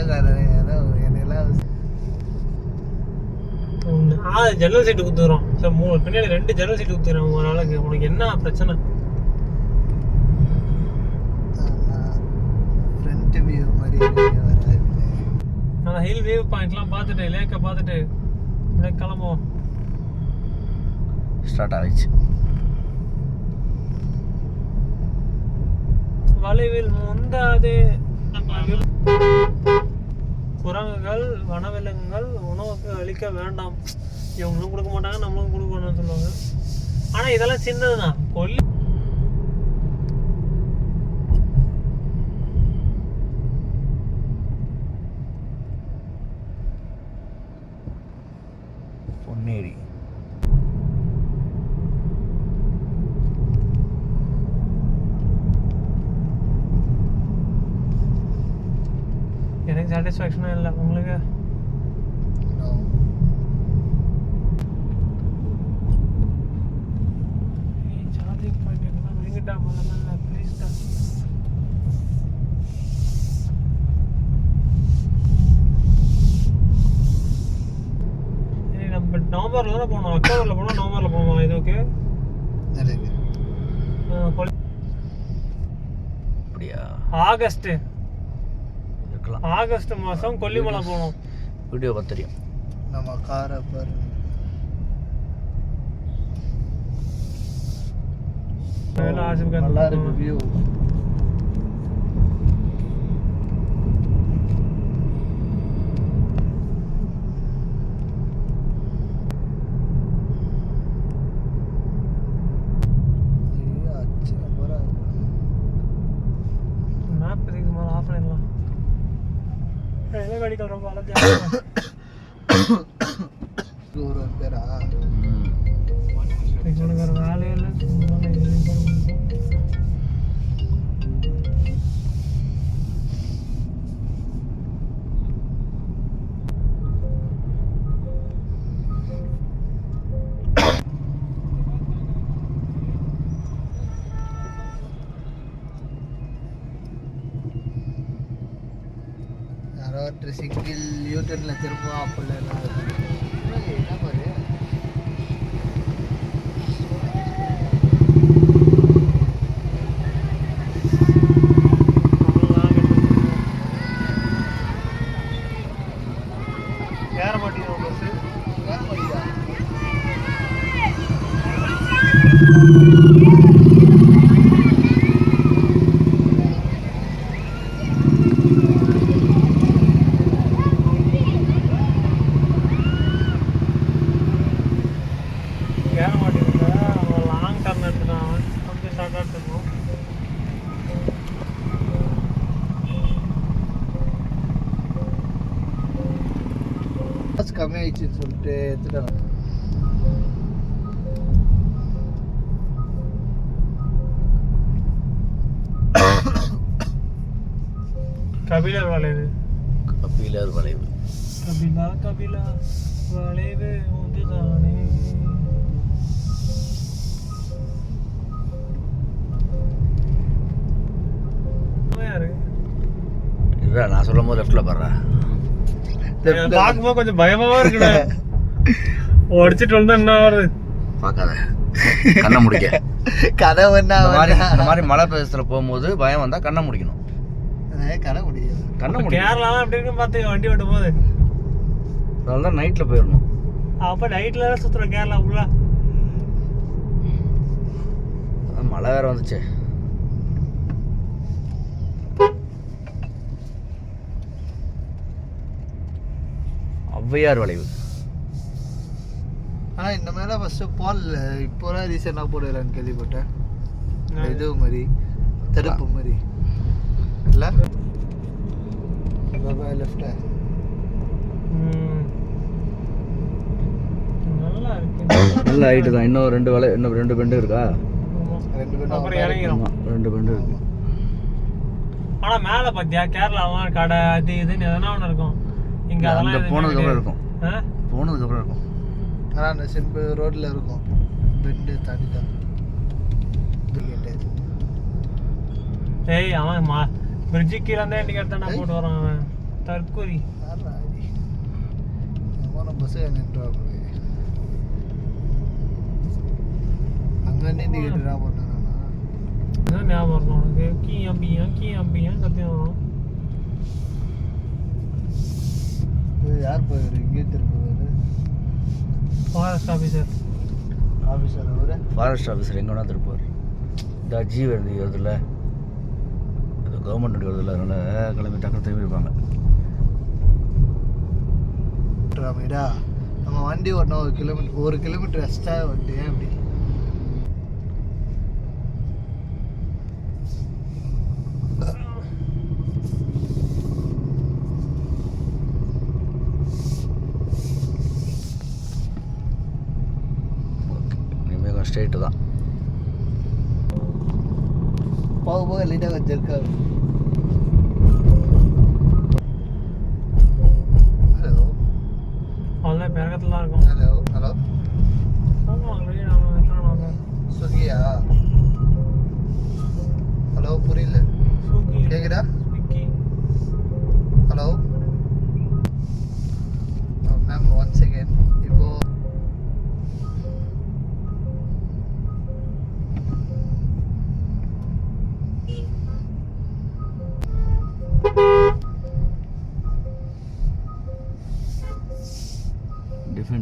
பிச்சைக்காரன் ஏதோ என்னெல்லாம் ஆ ஜன்னல் சீட்டு குத்துக்கிறோம் சார் மூணு பின்னாடி ரெண்டு ஜன்னல் சீட்டு குத்துக்கிறோம் ஒரு நாளைக்கு உனக்கு என்ன பிரச்சனை? ஃப்ரண்ட் வியூ மாதிரி வராது. நான் ஹில் வியூ பாயிண்ட்லாம் பார்த்துட்டு லேக்கை பார்த்துட்டு அப்படியே கிளம்புவோம். ஸ்டார்ட் ஆகிடுச்சு வளைவில் முந்தாது. குரங்குகள் வனவிலங்குகள் உணவுக்கு அளிக்க வேண்டாம். இவங்களும் கொடுக்க மாட்டாங்க நம்மளும் கொடுக்கணும்னு சொல்லுவாங்க. ஆனால் இதெல்லாம் சின்னதுதான். கொல்லி எனக்கு சாட்டிஸ்ஃபேக்ஷனாக இல்லை. உங்களுக்கு? சார்ஜிங் விழுங்கிட்டா முதல்ல ப்ளீஸ் தான் ஏய், நம்ம நவம்பர்ல தானே போனோம். அக்டோபர்ல போனோம் நவம்பர்ல போனோம் இது ஓகே அப்படியா? ஆகஸ்ட் இருக்கலாம் ஆகஸ்ட் மாசம் கொல்லிமலை போனோம் வீடியோ பார்த்து தெரியும். நம்ம காரை பாரு. நல்லா இருக்கு வியூ இலவடிகள் ரொம்ப அலர்ஜி ஒரு பேரா இவனுக்கு வேறு வேலையே இல்லை யாரோ சிங்கிள் யூட்டர்ல திரும்பவும் அப்படிலாம் சொல்லிட்டு எடுத்துட்டாங்க கபிலர் வளைவு கபிலர் வளைவு கபிலா கபிலா வளைவு ஒன்றுதானே யாரு இதுதான் நான் சொல்லும் போது லெஃப்டில் பாடுறேன் பார்க்கும்போது கொஞ்சம் பயமாவா இருக்குடா உடச்சிட்டு வந்தா என்ன வருது பார்க்காத கண்ணை முடிக்க கதை இந்த மாதிரி இந்த மாதிரி மலை பிரதேசத்தில் போகும்போது பயம் வந்தால் கண்ணை முடிக்கணும் கதை முடியாது கண்ணை முடிக்கணும் கேரளாலாம் இருக்குன்னு பார்த்து வண்டி ஓட்டும் போது அதனால தான் நைட்டில் போயிடணும் அப்ப நைட்ல தான் சுத்துறோம் கேரளா ஃபுல்லா அதான் மழை வேற வந்துச்சு ஔவையார் வளைவு ஆனா இந்த மேல ஃபர்ஸ்ட் போடல. இப்போலாம் ரீசெண்டாக போடுறான்னு கேள்விப்பட்டேன். இது மாதிரி தடுப்பு மாதிரி. இல்ல? லெஃப்ட் ம். நல்லா இருக்கு. நல்ல ஹைட்டு தான். இன்னும் ரெண்டு வளை இன்னும் ரெண்டு பெண்டு இருக்கா. ரெண்டு ஆமா, ரெண்டு பெண்டு இருக்கு. ஆனா மேல பாத்தியா? கேரளாவும் கடை அது இதுன்னு எதனா ஒண்ணு இருக்கும். இங்க அதெல்லாம் போனதுக்கு அப்புறம். இருக்கும். ஆ? போனதுக்கு அப்புறம் இருக்கும். ஆனா அந்த சிம்பிள் ரோட்ல இருக்கும். பெண்டு தாண்டி தான். கேட்டு ஏய் அவன் மா பிரிட்ஜு கீழே இருந்தே இண்டிகேட் தானே போட்டு வரான் அவன்? தற்கொலை? போன பஸ்ஸு நின்றாங்க அங்கே நின்று என்ன பண்ணானா அதான் ஞாபகம் இருக்கும் உனக்கு. கீ அம்பியா கீ அம்பியா இது யார் போயிரு இங்கே திரும்புவார்? ஃபாரஸ்ட் ஆஃபீஸர் ஆஃபீஸர் அவரு? ஃபாரஸ்ட் ஆஃபீஸர் எங்கே வேணா இருப்பார் இந்த ஜி வருது வருதுல்ல அது கவர்மெண்ட் வருதுல்ல அதனால கிளம்பி டக்குனு திரும்பி இருப்பாங்க. நம்ம வண்டி ஓடணும் ஒரு கிலோமீட்டர் ஒரு கிலோமீட்டர் எக்ஸ்ட்ரா வண்டி ஏன் ஸ்ட்ரெயிட்டு தான். போக போக லைட்டாக வச்சிருக்காரு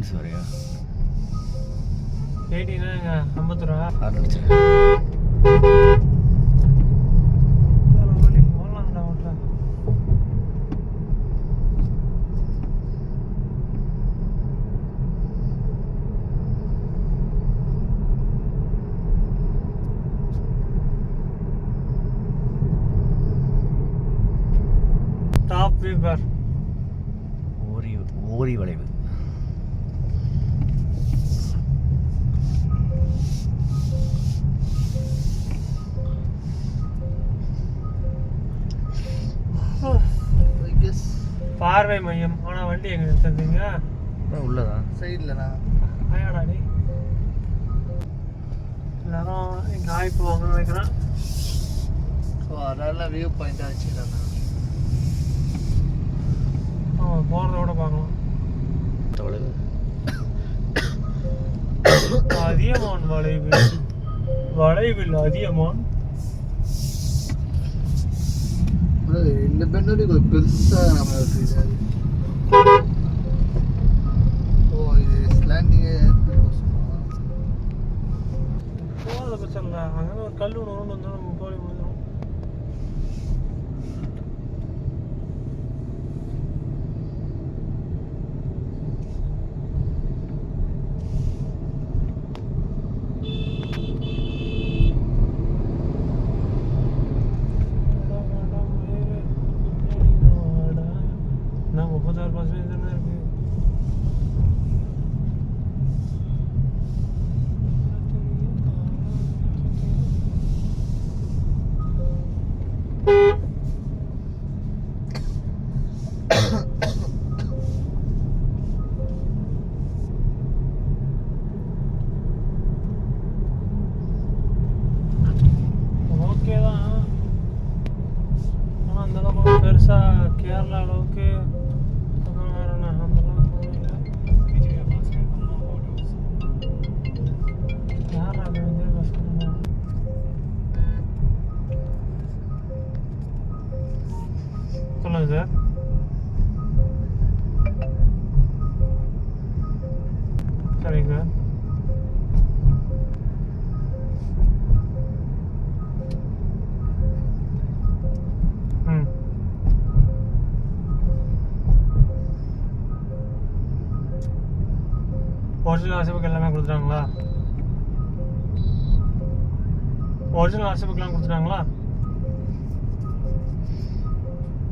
டிஃபென்ஸ் வரையா? ஆறு அடிச்சிருக்கேன் வழி போகலாம்டா ஓட்டல டாப் வீவர் ஓரி ஓரி வளைவு. பார்வை மையம். ஆனா வண்டி எங்க எடுத்துருந்தீங்க அதான் உள்ளதான் சைடில் நான் ஆயாடா டே எல்லாரும் இங்கே ஆய்ப்பு வாங்க வைக்கிறேன் ஸோ அதெல்லாம் வியூ பாயிண்டாக வச்சுக்கிறேன் ஆமாம் போகிறத விட பார்க்கலாம். வளைவு அதியமான் வளைவு. வளைவில் அதியமான். இந்த பெண்ணோட கொஞ்சம் பெருசாக நம்ம இருக்குது ஓ இது ஸ்லாண்டிங்கே போகிறத பிரச்சனை இல்லை. அங்கே ஒரு கல் ஒன்று ஒன்று வந்தால் நம்ம போய் கொடுத்துட்டாங்களா? ஒரிஜினல் ஆர்சி புக்லாம் கொடுத்துட்டாங்களா?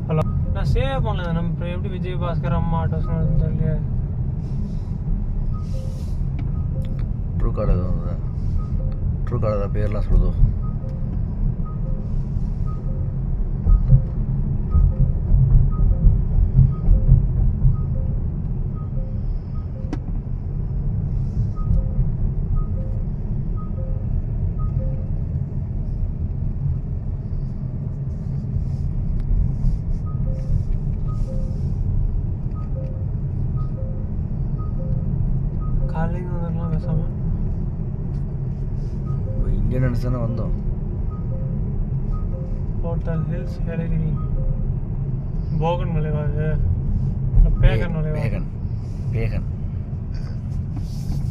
ஹலோ நான் சேவ் பண்ணல. நம்ம எப்படி விஜய் பாஸ்கர் அம்மா ஆட்டோஸ் தெரியல ட்ரூ கார்டு ட்ரூ கார்டு பேர்லாம் சொல்லுதோ? நினச்சி தானே வந்தோம். ஹோட்டல் ஹில்ஸ் ஏலகிரி போகன் மலைவா இது இல்ல பேகன் பேகன் பேகன்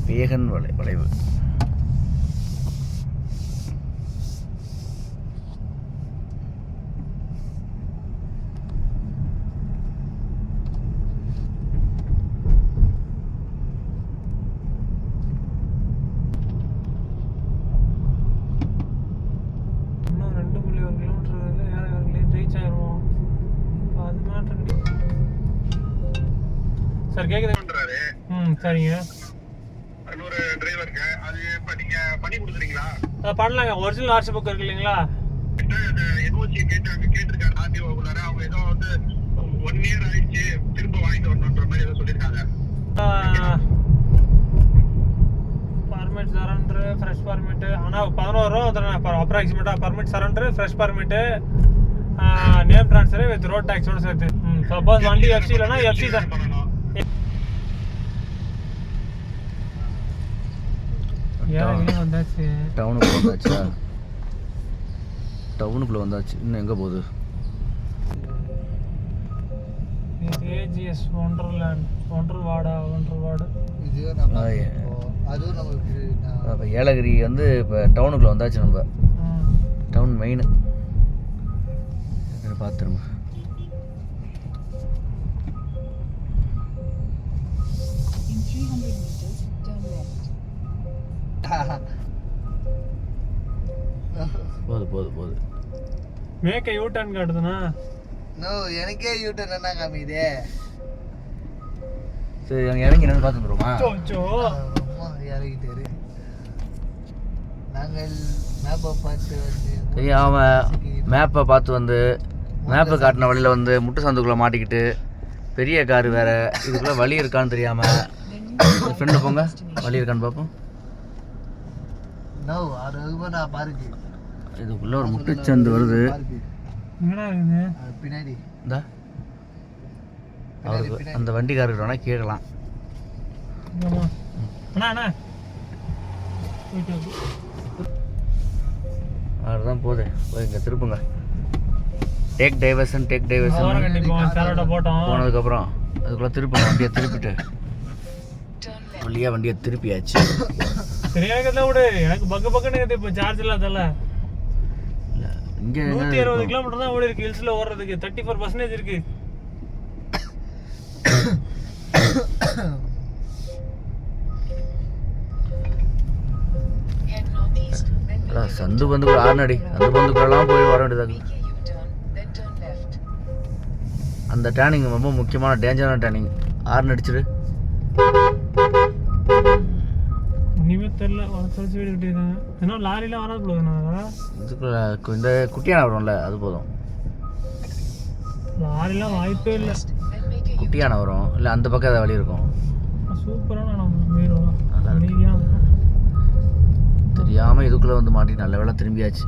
பேகன் வளை வளைவு. சரிங்க. இன்னொரு டிரைவருக்கு அது இப்ப நீங்க பண்ணி கொடுக்குறீங்களா? பண்ணலாங்க. ஒரிஜினல் ஆர்சி புக் இருக்கு இல்லைங்களா? என்ஓசி கேட்டாங்க கேட்டிருக்காங்க ஆர்டிஓ உள்ளார. அவங்க ஏதோ வந்து ஒன் இயர் ஆயிடுச்சு திரும்ப வாங்கிட்டு வரணுன்ற மாதிரி ஏதோ சொல்லியிருக்காங்க. பர்மிட் சரண்டரு ஃப்ரெஷ் பர்மிட்டு ஆனால் பதினோரு ரூபா வந்துடும் அப்ராக்சிமேட்டாக permit surrender fresh permit name transfer with road டேக்ஸோட சேர்த்து. ம் சப்போஸ் வண்டி எஃப்சி இல்லைனா எஃப்சி தான் வந்தாச்சு டவுனுக்குள்ள வந்தாச்சா? டவுனுக்குள்ளே வந்தாச்சு. இன்னும் எங்கே போகுது? ஏஜிஎஸ் ஒண்டர்லேண்ட் ஒண்டர் வாடா ஒண்டர் வார்டு இதுவும் நம்ம ஆ, ஏ. இப்போ அதுவும் நமக்கு அப்போ ஏலகிரி வந்து இப்போ டவுனுக்குள்ளே வந்தாச்சு நம்ம. டவுன் மெயின் பார்த்து போகுது போகுது போகுது மேக்க யூ டர்ன் காட்டுதுண்ணா. நோ எனக்கே யூட்டன் என்ன காமிக்குதே சரி அங்கே இறங்கி என்னன்னு வந்துருமா சோச்சோ அம்மா இறங்கிட்டாரு நாங்கள் மேப்பை பார்த்து வந்து சரி அவன் மேப்பை பார்த்து வந்து மேப்பை காட்டின வழியில் வந்து முட்டு சந்துக்குள்ளே மாட்டிக்கிட்டு பெரிய கார் வேற இதுக்குள்ளே வழி இருக்கான்னு தெரியாமல் ஃப்ரெண்டு போங்க வழி இருக்கான்னு பார்ப்போம் நோ அது அதுக்கு நான் பாருங்க இதுக்குள்ளே ஒரு முட்டுச்சந்து வருது. என்னடா இருக்குது பின்னாடி. இந்தா? அவருக்கு அந்த வண்டிக்காரர்கிட்ட வேணால் கேட்கலாம் இங்கம்மா. அண்ணா அண்ணா. போயிட்டு வா. அவர் தான் போகுது போய் இங்கே திருப்புங்க. டேக் டைவர்ஷன் டேக் டைவர்ஷன் போனதுக்கப்புறம் அதுக்குள்ளே திருப்புங்க வண்டியை திருப்பிட்டு. வழியாக வண்டியை திருப்பியாச்சு. சரியாக விடு. எனக்கு பக்கு பக்குன்னு இருக்குது. இப்போ சார்ஜ் இல்லாதல்ல இங்கே நூற்றி அறுபது கிலோமீட்டர் தான் ஓடி இருக்கு ஹில்ஸில் ஓடுறதுக்கு. தேர்ட்டி ஃபோர் பர்சன்டேஜ் இருக்கு சந்து பந்துக்குள்ள ஆறுனடி சந்து பந்துக்குள்ளெல்லாம் போய் வர வேண்டியதாக. அந்த டேர்னிங் ரொம்ப முக்கியமான டேஞ்சரான டேர்னிங் ஆறுனு வர தொலைச்சி வீடு கட்டியிருக்காங்க ஏன்னா லாரிலாம் வராது போகுதுண்ணா இதுக்குள்ள இந்த குட்டியான வரும்ல அது போதும். லாரிலாம் வாய்ப்பே இல்லை. குட்டியான வரும். இல்லை அந்த பக்கம் ஏதாவது வழி இருக்கும். சூப்பரான தெரியாமல் இதுக்குள்ளே வந்து மாட்டி நல்ல வேளை திரும்பியாச்சு.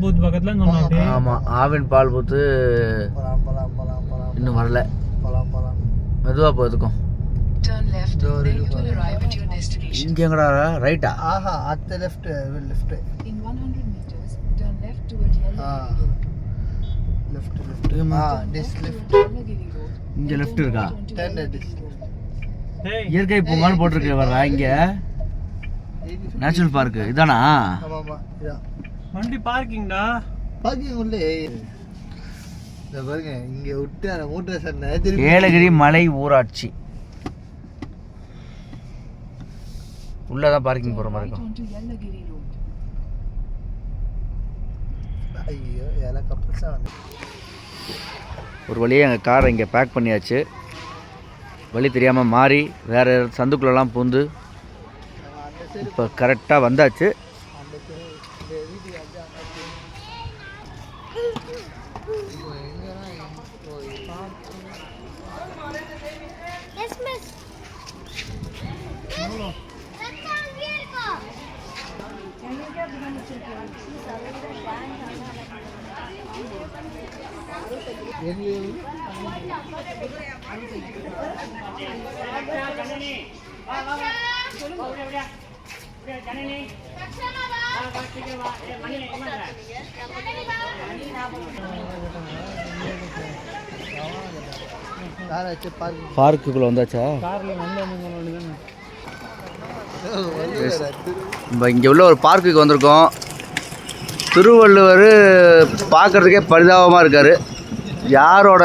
பூத் பக்கத்தில் அப்படியே ஆமாம் ஆவின் பால் பூத்து இன்னும் வரல. மெதுவாக போகிறதுக்கும் your destination. இங்கே எங்கடா? ரைட்டா ஆஹா அத்த left left In 100 meters, turn left toward Ah. Yellagiri Road. Left left ஆ டிஸ் Left லெஃப்ட். இங்கே லெஃப்ட் இருக்கா. டேய் இயற்கை பூங்கான்னு போட்டிருக்கு வர்றா இங்கே. நேச்சுரல் பார்க்கு இதானா? வண்டி பார்க்கிங்டா? பார்க்கிங் உள்ளே. இந்த பாருங்க இங்க விட்டு அந்த மூட்டை ஏலகிரி மலை ஊராட்சி. உள்ளதான் பார்க்கிங் போகிற மாதிரி இருக்கும். ஒரு வழியாக எங்கள் காரை இங்கே பேக் பண்ணியாச்சு. வழி தெரியாமல் மாறி வேறு சந்துக்குள்ளெல்லாம் பூந்து இப்போ கரெக்டாக வந்தாச்சு அந்த சைடு இந்த வீட்டுக்கு வந்து அங்க இப்போ எங்கன்னா எங்க யாராச்சும் பார்க்க பார்க்குக்குள்ளே வந்தாச்சா? காரில் வந்து வந்து நம்ம இங்கே உள்ள ஒரு பார்க்குக்கு வந்திருக்கோம். திருவள்ளுவர் பார்க்கறதுக்கே பரிதாபமாக இருக்கார். யாரோட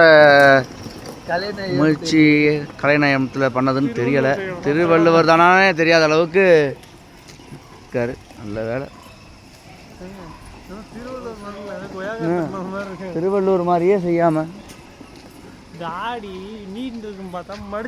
முயற்சி கலைநயத்தில் பண்ணதுன்னு தெரியலை. திருவள்ளுவர் தானே தெரியாத அளவுக்கு இருக்கார். நல்ல வேலை. திருவள்ளுவர் மாதிரியே செய்யாமல் தாடி நீட் இருக்கும் பார்த்தா மடு